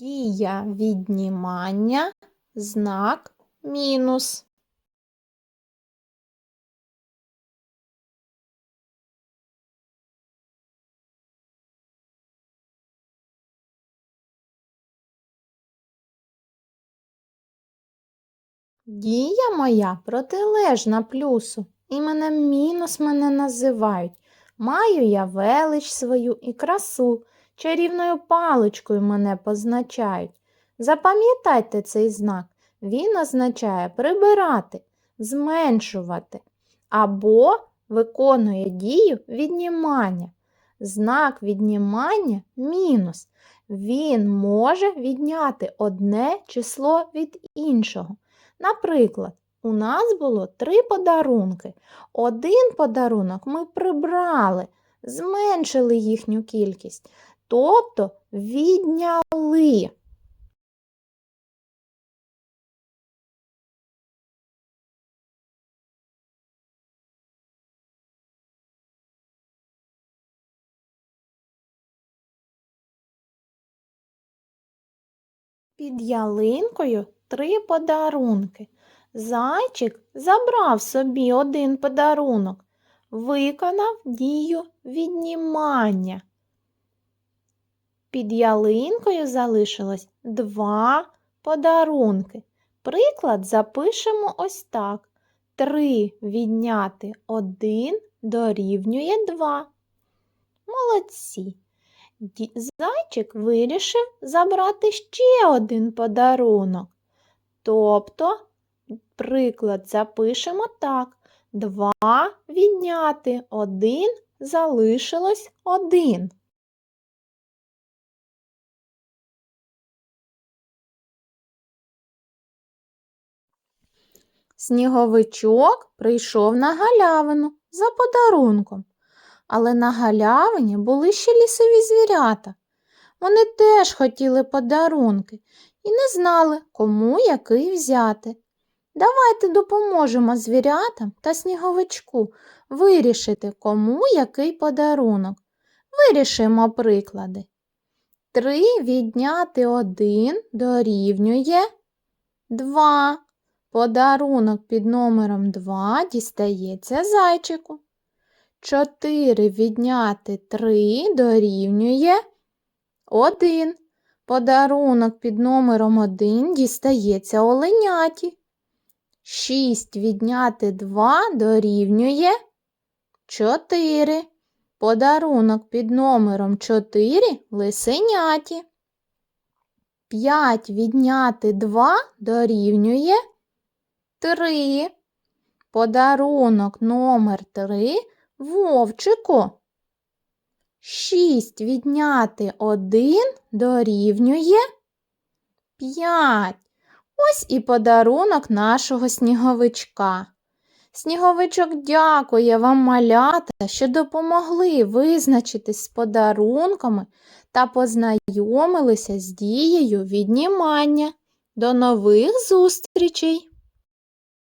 Дія віднімання, знак мінус. Дія моя протилежна плюсу, іменем мінус мене називають. Маю я велич свою і красу, чарівною паличкою мене позначають. Запам'ятайте цей знак. Він означає прибирати, зменшувати або виконує дію віднімання. Знак віднімання мінус. Він може відняти одне число від іншого. Наприклад, у нас було три подарунки. Один подарунок ми прибрали, зменшили їхню кількість, тобто відняли. Під ялинкою три подарунки. Зайчик забрав собі один подарунок, виконав дію віднімання. Під ялинкою залишилось два подарунки. Приклад запишемо ось так. Три відняти один дорівнює два. Молодці. Ді- Зайчик вирішив забрати ще один подарунок. Тобто, приклад запишемо так. Два відняти один залишилось один. Сніговичок прийшов на галявину за подарунком. Але на галявині були ще лісові звірята. Вони теж хотіли подарунки і не знали, кому який взяти. Давайте допоможемо звірятам та сніговичку вирішити, кому який подарунок. Вирішимо приклади. Три відняти один дорівнює два. Подарунок під номером 2 дістається зайчику. 4 відняти 3 дорівнює 1. Подарунок під номером 1 дістається оленяті. 6 відняти 2 дорівнює 4. Подарунок під номером 4 лисеняті. 5 відняти 2 дорівнює 3. Подарунок номер 3 Вовчику. 6 відняти 1 дорівнює 5. Ось і подарунок нашого сніговичка. Сніговичок дякує вам, малята, що допомогли визначитись з подарунками та познайомилися з дією віднімання. До нових зустрічей!